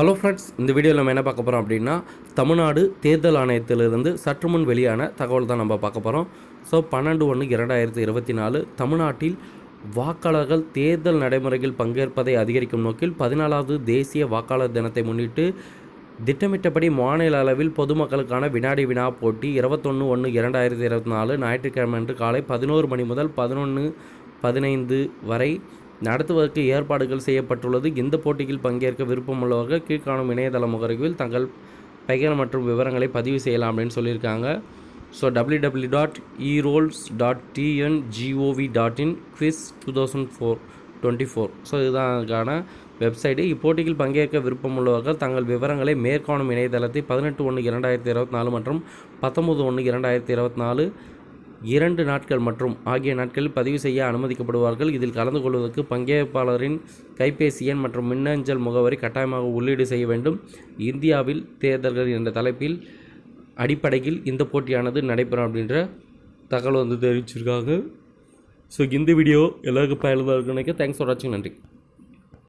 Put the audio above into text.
Hello friends இந்த வீடியோவில் நம்ம என்ன பார்க்க போகிறோம் அப்படின்னா தமிழ்நாடு தேர்தல் ஆணையத்திலிருந்து சற்று முன் வெளியான தகவல் தான் நம்ம பார்க்க போகிறோம் ஸோ பன்னெண்டு ஒன்று இரண்டாயிரத்தி இருபத்தி நாலு தமிழ்நாட்டில் வாக்காளர்கள் தேர்தல் நடைமுறையில் பங்கேற்பதை அதிகரிக்கும் நோக்கில் பதினாலாவது தேசிய வாக்காளர் தினத்தை முன்னிட்டு திட்டமிட்டபடி மாநில அளவில் பொதுமக்களுக்கான வினாடி வினா போட்டி இருபத்தொன்று ஒன்று இரண்டாயிரத்தி இருபத்தி நாலு ஞாயிற்றுக்கிழமை அன்று காலை பதினோரு மணி முதல் பதினொன்று பதினைந்து வரை நடத்துவதற்கு ஏற்பாடுகள் செய்யப்பட்டுள்ளது. இந்த போட்டியில் பங்கேற்க விருப்பமுள்ளவர்கள் கீழ்காணும் இணையதள முகர்வில் தங்கள் பெயர் மற்றும் விவரங்களை பதிவு செய்யலாம் அப்படின்னு சொல்லியிருக்காங்க. So W W dot erolls dot TN gov dot in quiz two thousand four twenty four so இதுதான் அதுக்கான வெப்சைட்டு இப்போட்டியில் பங்கேற்க விருப்பமுள்ளவர்கள் தங்கள் விவரங்களை மேற்காணும் இணையதளத்தை பதினெட்டு ஒன்று இரண்டாயிரத்தி இருபத்தி நாலு மற்றும் பத்தொம்பது ஒன்று இரண்டாயிரத்தி இருபத்தி நாலு இரண்டு நாட்கள் மற்றும் ஆகிய நாட்களில் பதிவு செய்ய அனுமதிக்கப்படுவார்கள். இதில் கலந்து கொள்வதற்கு பங்கேற்பாளரின் கைபேசி எண் மற்றும் மின்னஞ்சல் முகவரி கட்டாயமாக உள்ளீடு செய்ய வேண்டும். இந்தியாவில் தேர்தல்கள் என்ற தலைப்பில் அடிப்படையில் இந்த போட்டியானது நடைபெறும் அப்படின்ற தகவல் வந்து தெரிவிச்சிருக்காங்க. ஸோ இந்த வீடியோ எல்லாருக்கும் பயனுள்ளதாக இருக்குன்னு தேங்க்ஸ் ஃபார் வாட்சிங் நன்றி.